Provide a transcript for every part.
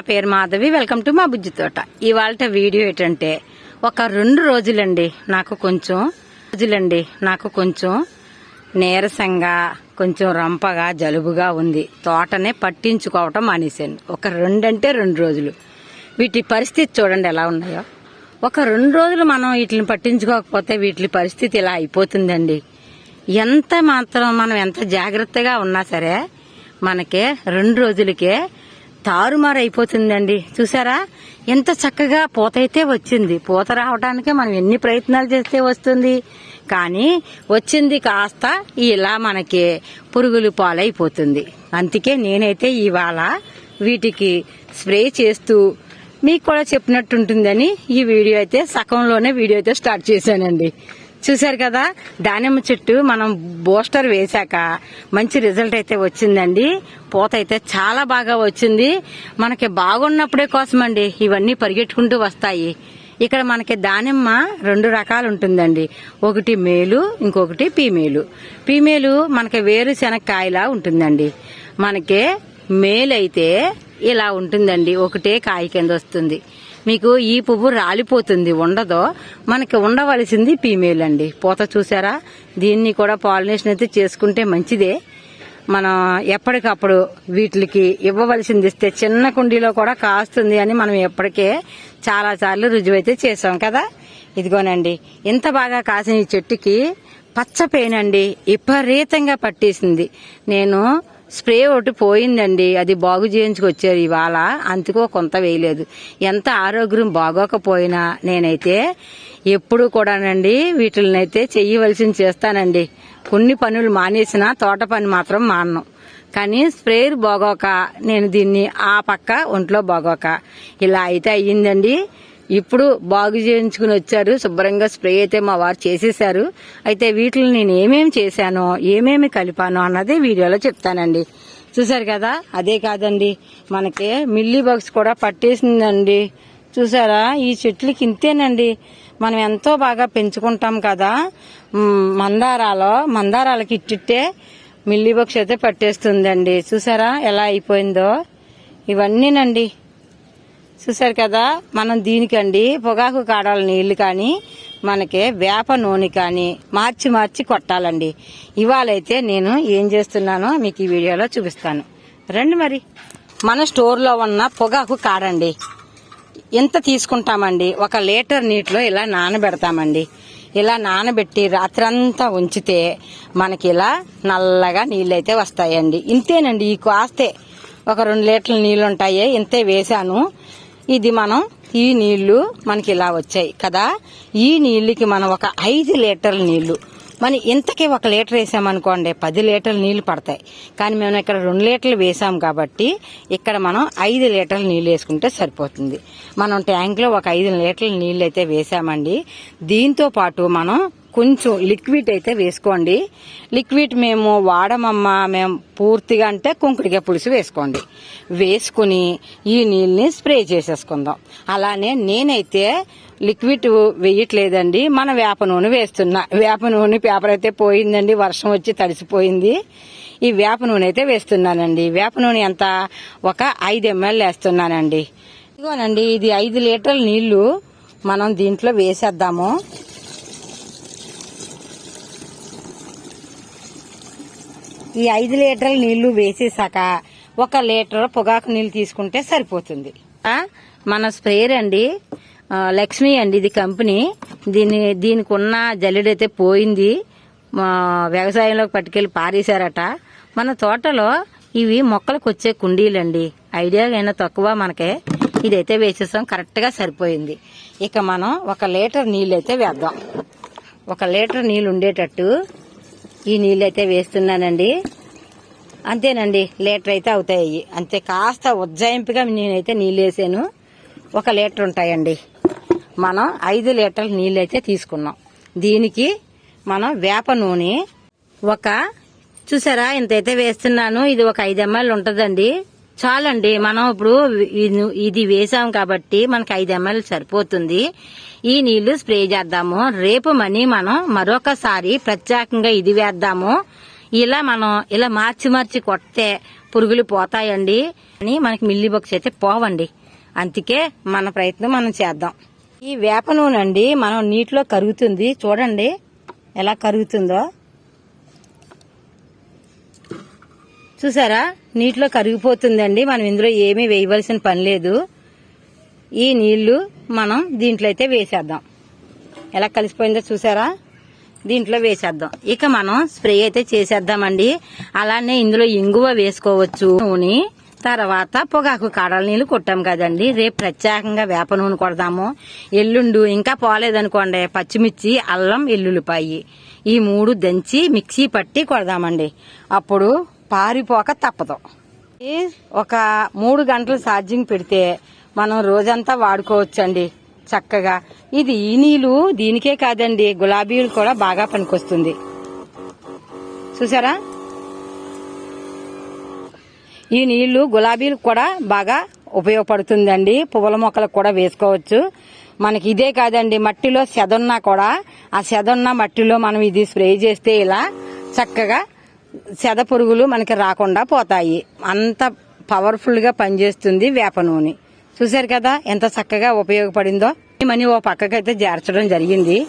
పేరు Madhavi. Welcome to మా బుజ్జి తోట. ఇవాళ వీడియో ఏంటంటే ఒక రెండు రోజులండి నాకు కొంచెం రోజులండి నాకు కొంచెం నీరసంగా కొంచెం రంపగా జలుబుగా ఉంది. తోటనే పట్టించుకోవటం మానేశాను. ఒక రెండంటే రెండు రోజులు. వీటి పరిస్థితి చూడండి ఎలా ఉన్నాయో. ఒక రెండు రోజులు మనం వీటిని పట్టించుకోకపోతే వీటి పరిస్థితి ఇలా అయిపోతుందండి. ఎంత మాత్రం మనం ఎంత జాగ్రత్తగా ఉన్నా సరే మనకే రెండు రోజులకే తారుమారు అయిపోతుందండి చూసారా? ఎంత చక్కగా పూత అయితే వచ్చింది. పూత రావడానికి మనం ఎన్ని ప్రయత్నాలు చేస్తే వస్తుంది. కానీ వచ్చింది కాస్త ఇలా మనకి పురుగులు పాలైపోతుంది. అందుకే నేనైతే ఇవాళ వీటికి స్ప్రే చేస్తూ మీకు కూడా చెప్పినట్టుంటుందని ఈ వీడియో అయితే సగంలోనే వీడియో అయితే స్టార్ట్ చేశానండి. చూశారు కదా? దానిమ్మ చెట్టు మనం బూస్టర్ వేశాక మంచి రిజల్ట్ అయితే వచ్చిందండి. పూత అయితే చాలా బాగా వచ్చింది. మనకి బాగున్నప్పుడే కోసమండి ఇవన్నీ పరిగెట్టుకుంటూ వస్తాయి. ఇక్కడ మనకి దానిమ్మ రెండు రకాలు ఉంటుందండి ఒకటి మేలు ఇంకొకటి పీమేలు. పీమేలు మనకి వేరుశెనక్కాయలా ఉంటుందండి. మనకి మేలు అయితే ఇలా ఉంటుందండి. ఒకటే కాయ కింద వస్తుంది. మీకు ఈ పువ్వు రాలిపోతుంది ఉండదో మనకి ఉండవలసింది ఫీమేల్ అండి. పూత చూసారా? దీన్ని కూడా పాలినేషన్ అయితే చేసుకుంటే మంచిదే. మనం ఎప్పటికప్పుడు వీటికి ఇవ్వవలసింది ఇస్తే చిన్న కుండీలో కూడా కాస్తుంది అని మనం ఎప్పటికే చాలా సార్లు రుజువైతే చేసాం కదా? ఇదిగోనండి ఇంత బాగా కాసిన ఈ చెట్టుకి పచ్చ పేనండి విపరీతంగా పట్టేసింది. నేను స్ప్రే ఒకటి పోయిందండి అది బాగు చేయించుకొచ్చారు ఇవాళ అందుకో కొంత వేయలేదు. ఎంత ఆరోగ్యం బాగోకపోయినా నేనైతే ఎప్పుడు కూడానండి వీటినైతే చెయ్యవలసింది చేస్తానండి. కొన్ని పనులు మానేసినా తోట పని మాత్రం మానను. కానీ స్ప్రేయర్ బాగోక నేను దీన్ని ఆ పక్క ఒంట్లో బాగోక. ఇలా అయితే అయ్యిందండి. ఇప్పుడు బాగు చేయించుకుని వచ్చారు. శుభ్రంగా స్ప్రే అయితే మా వారు చేసేశారు. అయితే వీటిని నేను ఏమేమి చేశానో ఏమేమి కలిపానో అన్నది వీడియోలో చెప్తానండి. చూసారు కదా? అదే కాదండి. మనకి మిల్లీ బగ్స్ కూడా పట్టేసిందండి. చూసారా ఈ చెట్లకి ఇంతేనండి. మనం ఎంతో బాగా పెంచుకుంటాం కదా? మందారాలో మందారాలకి ఇట్టిట్టే మిల్లీ బగ్స్ అయితే పట్టేస్తుందండి. చూసారా ఎలా అయిపోయిందో? ఇవన్నీనండి. చూసారు కదా? మనం దీనికండి పొగాకు కాడాల నీళ్ళు కానీ మనకి వేప నూనె కానీ మార్చి మార్చి కొట్టాలండి. ఇవాళైతే నేను ఏం చేస్తున్నానో మీకు ఈ వీడియోలో చూపిస్తాను. రండి మరి. మన స్టోర్లో ఉన్న పొగాకు కాడండి. ఎంత తీసుకుంటామండి? ఒక లీటర్ నీటిలో ఇలా నానబెడతామండి. ఇలా నానబెట్టి రాత్రంతా ఉంచితే మనకి ఇలా నల్లగా నీళ్ళైతే వస్తాయండి. ఇంతేనండి ఈ కాస్తే. ఒక రెండు లీటర్ల నీళ్ళు ఉంటాయి ఇంతే వేశాను. ఇది మనం ఈ నీళ్ళు మనకి ఇలా వచ్చాయి కదా. ఈ నీళ్ళకి మనం ఒక ఐదు లీటర్ల నీళ్ళు. మన ఇంతకీ ఒక లీటర్ వేసామనుకోండి పది లీటర్లు నీళ్ళు పడతాయి. కానీ మేము ఇక్కడ రెండు లీటర్లు వేసాం కాబట్టి ఇక్కడ మనం ఐదు లీటర్లు నీళ్ళు వేసుకుంటే సరిపోతుంది. మనం ట్యాంక్లో ఒక ఐదు లీటర్ల నీళ్ళు అయితే వేసామండి. దీంతో పాటు మనం కొంచెం లిక్విడ్ అయితే వేసుకోండి. లిక్విడ్ మేము వాడమమ్మా మేము పూర్తిగా అంటే కుంకుడికి పులుసు వేసుకోండి. వేసుకుని ఈ నీళ్ళని స్ప్రే చేసేసుకుందాం. అలానే నేనైతే లిక్విడ్ వేయట్లేదండి మన వేప నూనె వేస్తున్నా. వేప నూనె పేపర్ అయితే పోయిందండి వర్షం వచ్చి తడిసిపోయింది. ఈ వేప నూనె అయితే వేస్తున్నానండి. వేప నూనె ఎంత? ఒక ఐదు ఎంఎల్ వేస్తున్నానండి. ఇదిగోనండి ఇది ఐదు లీటర్ల నీళ్ళు మనం దీంట్లో వేసేద్దాము. ఈ ఐదు లీటర్ల నీళ్ళు వేసేసాక ఒక లీటర్ పొగాకు నీళ్ళు తీసుకుంటే సరిపోతుంది. మన స్ప్రేయర్ అండి లక్ష్మి అండి ఇది కంపెనీ. దీని దీనికి ఉన్న జల్లెడైతే పోయింది. వ్యవసాయంలోకి పట్టుకెళ్ళి పారేశారట. మన తోటలో ఇవి మొక్కలకు వచ్చే కుండీలండి. ఐడియా అయినా తక్కువ మనకే. ఇదైతే వేసేసాం కరెక్ట్గా సరిపోయింది. ఇక మనం ఒక లీటర్ నీళ్ళు అయితే వేద్దాం. ఒక లీటర్ నీళ్ళు ఉండేటట్టు ఈ నీళ్ళు అయితే వేస్తున్నానండి. అంతేనండి లీటర్ అయితే అవుతాయి. అంతే కాస్త ఉజ్జాయింపుగా నేనైతే నీళ్ళు వేసాను. ఒక లీటర్ ఉంటాయండి. మనం ఐదు లీటర్ల నీళ్ళు అయితే తీసుకున్నాం. దీనికి మనం వేప నూనె ఒక చూసారా ఇంతైతే వేస్తున్నాను. ఇది ఒక ఐదు ఎంఎల్ ఉంటుందండి. చాలండి. మనం ఇప్పుడు ఇది- ఇది వేసాం కాబట్టి మనకి ఐదు ఎంఎల్ సరిపోతుంది. ఈ నీళ్ళు స్ప్రే చేద్దాము. రేపు మనీ మనం మరొకసారి ప్రత్యేకంగా ఇది వేద్దాము. ఇలా మనం ఇలా మార్చి మార్చి కొడితే పురుగులు పోతాయండి. అని మనకి మిల్లి బొక్స్ అయితే పోవండి. అందుకే మన ప్రయత్నం మనం చేద్దాం. ఈ వేప నూనె అండి మనం నీటిలో కరుగుతుంది. చూడండి ఎలా కరుగుతుందో. చూసారా? నీటిలో కరిగిపోతుందండి. మనం ఇందులో ఏమీ వేయవలసిన పని లేదు. ఈ నీళ్ళు మనం దీంట్లో అయితే వేసేద్దాం. ఎలా కలిసిపోయిందో చూసారా? దీంట్లో వేసేద్దాం. ఇక మనం స్ప్రే అయితే చేసేద్దామండి. అలానే ఇందులో ఇంగువ వేసుకోవచ్చు. నూనె తర్వాత పొగాకు కాడల నీళ్ళు కొట్టాం కదండి. రేపు ప్రత్యేకంగా వేప నూనె కొడదాము. ఎల్లుండు ఇంకా పోలేదనుకోండి. పచ్చిమిర్చి అల్లం ఎల్లుల్లిపాయి. ఈ మూడు దంచి మిక్సీ పట్టి కొడదామండి. అప్పుడు పారిపోక తప్పదు. ఒక మూడు గంటలు ఛార్జింగ్ పెడితే మనం రోజంతా వాడుకోవచ్చండి చక్కగా. ఇది ఈ నీళ్ళు దీనికే కాదండి గులాబీలు కూడా బాగా పనికొస్తుంది. చూసారా? ఈ నీళ్ళు గులాబీలకు కూడా బాగా ఉపయోగపడుతుందండి. పువ్వుల మొక్కలకు కూడా వేసుకోవచ్చు. మనకి ఇదే కాదండి మట్టిలో సెదన్నా కూడా. ఆ సెదన్న మట్టిలో మనం ఇది స్ప్రే చేస్తే ఇలా చక్కగా సెద పురుగులు మనకి రాకుండా పోతాయి. అంత పవర్ఫుల్గా పనిచేస్తుంది వేప నూనె. చూశారు కదా ఎంత చక్కగా ఉపయోగపడిందో? మనీ ఓ పక్కకైతే చేర్చడం జరిగింది.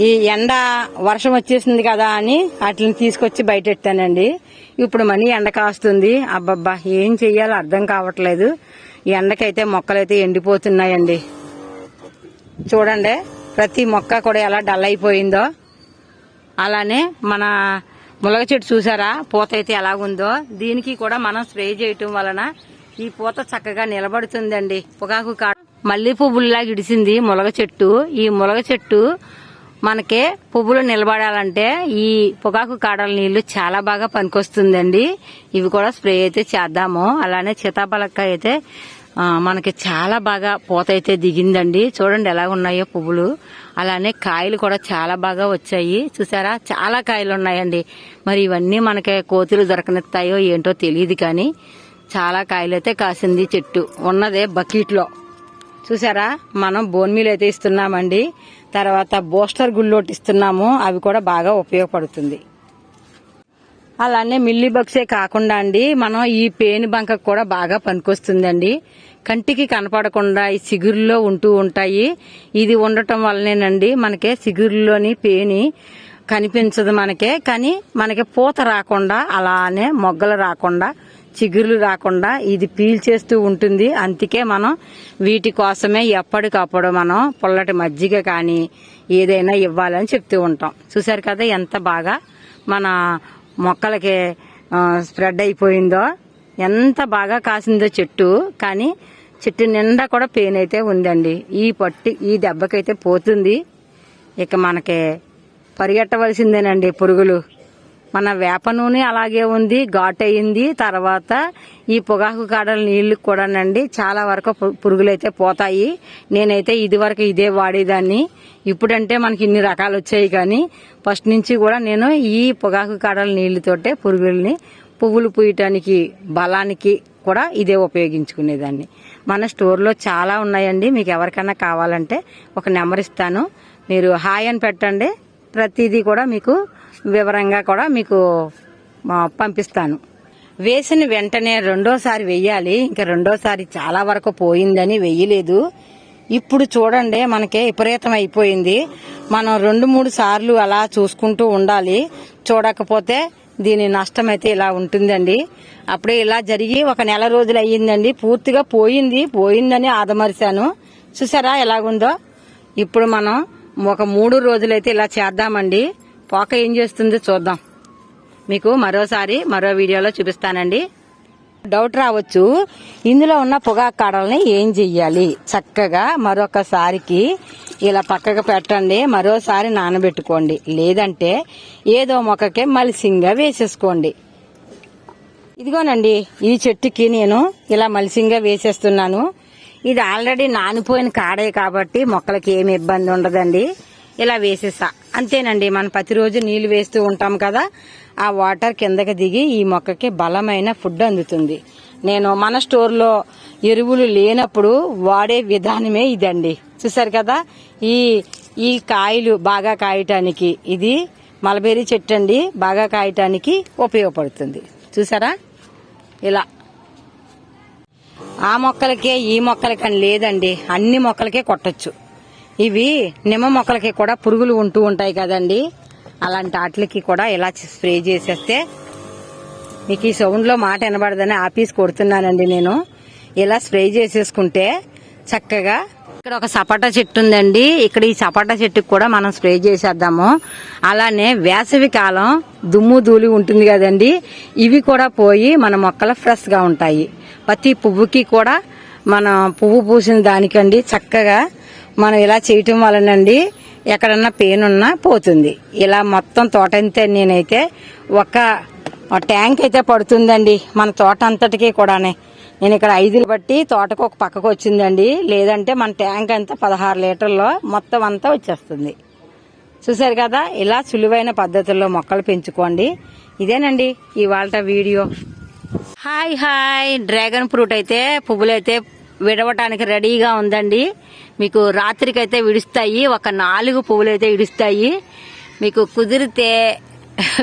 ఈ ఎండ వర్షం వచ్చేసింది కదా అని వాటిని తీసుకొచ్చి బయట పెట్టానండి ఇప్పుడు మనీ ఎండ కాస్తుంది. అబ్బబ్బా ఏం చెయ్యాలో అర్థం కావట్లేదు. ఎండకైతే మొక్కలైతే ఎండిపోతున్నాయండి. చూడండి ప్రతి మొక్క కూడా ఎలా డల్ అయిపోయిందో. అలానే మన ములగ చెట్టు చూసారా? పూత అయితే ఎలాగుందో? దీనికి కూడా మనం స్ప్రే చేయటం వలన ఈ పూత చక్కగా నిలబడుతుందండి. పొగాకు కాడ మల్లె పువ్వుల్లా గిడిసింది ములగ చెట్టు. ఈ ములగ చెట్టు మనకి పువ్వులు నిలబడాలంటే ఈ పొగాకు కాడల నీళ్ళు చాలా బాగా పనికొస్తుందండి. ఇవి కూడా స్ప్రే అయితే చేద్దాము. అలానే సీతాఫలకాయ అయితే మనకి చాలా బాగా పూత అయితే దిగిందండి. చూడండి ఎలా ఉన్నాయో పువ్వులు. అలానే కాయలు కూడా చాలా బాగా వచ్చాయి. చూసారా? చాలా కాయలు ఉన్నాయండి. మరి ఇవన్నీ మనకి కోతులు దొరకనిస్తాయో ఏంటో తెలియదు కానీ చాలా కాయలు అయితే కాసింది చెట్టు. ఉన్నదే బకెట్లో. చూసారా? మనం బోన్ మీల్ అయితే ఇస్తున్నామండి. తర్వాత బూస్టర్ గుళ్ళోటి ఇస్తున్నాము. అవి కూడా బాగా ఉపయోగపడుతుంది. అలానే మిల్లీ బగ్సే కాకుండా అండి మనం ఈ పేను బంక కూడా బాగా పనికొస్తుందండి. కంటికి కనపడకుండా ఈ సిగురులో ఉంటూ ఉంటాయి. ఇది ఉండటం వల్లనేనండి మనకి సిగురులోని పేని కనిపించదు మనకే. కానీ మనకి పూత రాకుండా అలానే మొగ్గలు రాకుండా చిగురులు రాకుండా ఇది పీల్చేస్తూ ఉంటుంది. అందుకే మనం వీటి కోసమే ఎప్పటికప్పుడు మనం పుల్లటి మజ్జిగ కానీ ఏదైనా ఇవ్వాలని చెప్తూ ఉంటాం. చూసారు కదా ఎంత బాగా మన మొక్కలకి స్ప్రెడ్ అయిపోయిందో ఎంత బాగా కాసిందో చెట్టు కానీ చెట్టు నిండా కూడా పెయిన్ అయితే ఉందండి. ఈ పట్టి ఈ దెబ్బకైతే పోతుంది. ఇక మనకి పరిగెట్టవలసిందేనండి పురుగులు. మన వేప నూనె అలాగే ఉంది ఘాట్ అయింది తర్వాత ఈ పొగాకు కాడల నీళ్ళు కూడానండి చాలా వరకు పురుగులైతే పురుగులు అయితే పోతాయి. నేనైతే ఇది వరకు ఇదే వాడేదాన్ని. ఇప్పుడంటే మనకి ఇన్ని రకాలు వచ్చాయి కానీ ఫస్ట్ నుంచి కూడా నేను ఈ పొగాకు కాడల నీళ్ళతోటే పురుగుల్ని పువ్వులు పూయటానికి బలానికి కూడా ఇదే ఉపయోగించుకునేదాన్ని. మన స్టోర్లో చాలా ఉన్నాయండి. మీకు ఎవరికైనా కావాలంటే ఒక నెంబర్ ఇస్తాను. మీరు హాయ్ అని పెట్టండి. ప్రతిదీ కూడా మీకు వివరంగా కూడా మీకు పంపిస్తాను. వేసిన వెంటనే రెండోసారి వెయ్యాలి. ఇంకా రెండోసారి చాలా వరకు పోయిందని వెయ్యలేదు. ఇప్పుడు చూడండి మనకి విపరీతం అయిపోయింది. మనం రెండు మూడు సార్లు అలా చూసుకుంటూ ఉండాలి. చూడకపోతే దీని నష్టం అయితే ఇలా ఉంటుందండి. అప్పుడే ఇలా జరిగి ఒక నెల రోజులు అయ్యిందండి. పూర్తిగా పోయింది. పోయిందని ఆదమరిశాను. చూసారా ఎలాగుందో? ఇప్పుడు మనం ఒక మూడు రోజులైతే ఇలా చేద్దామండి. పోక ఏం చేస్తుంది చూద్దాం. మీకు మరోసారి మరో వీడియోలో చూపిస్తానండి. డౌట్ రావచ్చు. ఇందులో ఉన్న పొగాకు కాడల్ని ఏం చెయ్యాలి? చక్కగా మరొకసారికి ఇలా పక్కకు పెట్టండి. మరోసారి నానబెట్టుకోండి. లేదంటే ఏదో మొక్కకే మలిసింగా వేసేసుకోండి. ఇదిగోనండి ఈ చెట్టుకి నేను ఇలా మలిసింగా వేసేస్తున్నాను. ఇది ఆల్రెడీ నానిపోయిన కాడే కాబట్టి మొక్కలకి ఏమి ఇబ్బంది ఉండదండి. ఇలా వేసేసా. అంతేనండి మనం ప్రతిరోజు నీళ్ళు వేస్తూ ఉంటాం కదా ఆ వాటర్ కిందకి దిగి ఈ మొక్కకి బలమైన ఫుడ్ అందుతుంది. నేను మన స్టోర్లో ఎరువులు లేనప్పుడు వాడే విధానమే ఇదండి. చూసారు కదా ఈ ఈ కాయలు బాగా కాయటానికి ఇది మలబెర్రీ చెట్టు అండి బాగా కాయటానికి ఉపయోగపడుతుంది. చూసారా? ఇలా. ఆ మొక్కలకే ఈ మొక్కలకని లేదండి అన్ని మొక్కలకే కొట్టచ్చు. ఇవి నిమ్మ మొక్కలకి కూడా పురుగులు ఉంటూ ఉంటాయి కదండి. అలాంటి వాటికి కూడా ఇలా స్ప్రే చేసేస్తే మీకు ఈ సౌండ్లో మాట వినబడదని ఆపీస్ కొడుతున్నానండి నేను. ఇలా స్ప్రే చేసేసుకుంటే చక్కగా ఇక్కడ ఒక సపాటా చెట్టు ఉందండి. ఇక్కడ ఈ సపాటా చెట్టుకు కూడా మనం స్ప్రే చేసేద్దాము. అలానే వేసవి కాలం దుమ్ము ధూళి ఉంటుంది కదండి. ఇవి కూడా పోయి మన మొక్కలు ఫ్రెష్గా ఉంటాయి. ప్రతి పువ్వుకి కూడా మన పువ్వు పూసిన దానికండి చక్కగా మనం ఇలా చేయటం వలనండి ఎక్కడన్నా పెయిన్ ఉన్నా పోతుంది. ఇలా మొత్తం తోట అంతే నేనైతే ఒక ట్యాంక్ అయితే పడుతుందండి. మన తోట అంతటికి కూడానే. నేను ఇక్కడ ఐదులు బట్టి తోటకు ఒక పక్కకు వచ్చిందండి. లేదంటే మన ట్యాంక్ అంతా పదహారు లీటర్లో మొత్తం అంతా వచ్చేస్తుంది. చూసారు కదా? ఇలా సులువైన పద్ధతుల్లో మొక్కలు పెంచుకోండి. ఇదేనండి ఇవాళ video. Hi hi. Dragon fruit అయితే పువ్వులైతే విడవటానికి రెడీగా ఉందండి. మీకు రాత్రికైతే విడుస్తాయి. ఒక నాలుగు పువ్వులు అయితే విడుస్తాయి. మీకు కుదిరితే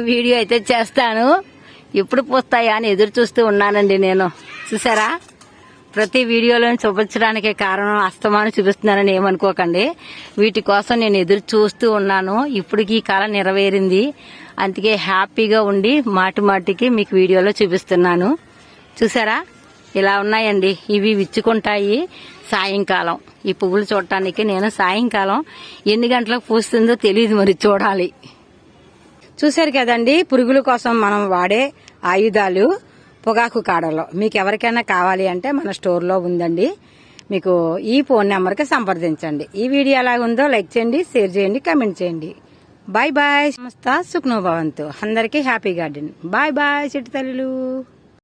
వీడియో అయితే చేస్తాను. ఎప్పుడు పూస్తాయా అని ఎదురు చూస్తూ ఉన్నానండి నేను. చూసారా? ప్రతి వీడియోలోని చూపించడానికి కారణం అస్తమానం చూపిస్తున్నానని ఏమనుకోకండి. వీటి కోసం నేను ఎదురు చూస్తూ ఉన్నాను. ఇప్పటికి ఈ కాలం నెరవేరింది. అందుకే హ్యాపీగా ఉండి మాటి మాటికి మీకు వీడియోలో చూపిస్తున్నాను. చూసారా? ఇలా ఉన్నాయండి. ఇవి విచ్చుకుంటాయి సాయంకాలం. ఈ పువ్వులు చూడటానికి నేను సాయంకాలం ఎన్ని గంటలకు పూస్తుందో తెలియదు మరి చూడాలి. చూశారు కదండి పురుగుల కోసం మనం వాడే ఆయుధాలు పొగాకు కాడలో. మీకు ఎవరికైనా కావాలి అంటే మన స్టోర్లో ఉందండి. మీకు ఈ ఫోన్ నెంబర్కి సంప్రదించండి. ఈ వీడియో ఎలా ఉందో లైక్ చేయండి షేర్ చేయండి కామెంట్ చేయండి. Bye bye. సమస్త సుఖ్నోభవంతు. అందరికీ హ్యాపీ గార్డెన్. బాయ్ బాయ్ చెట్టు తల్లులు.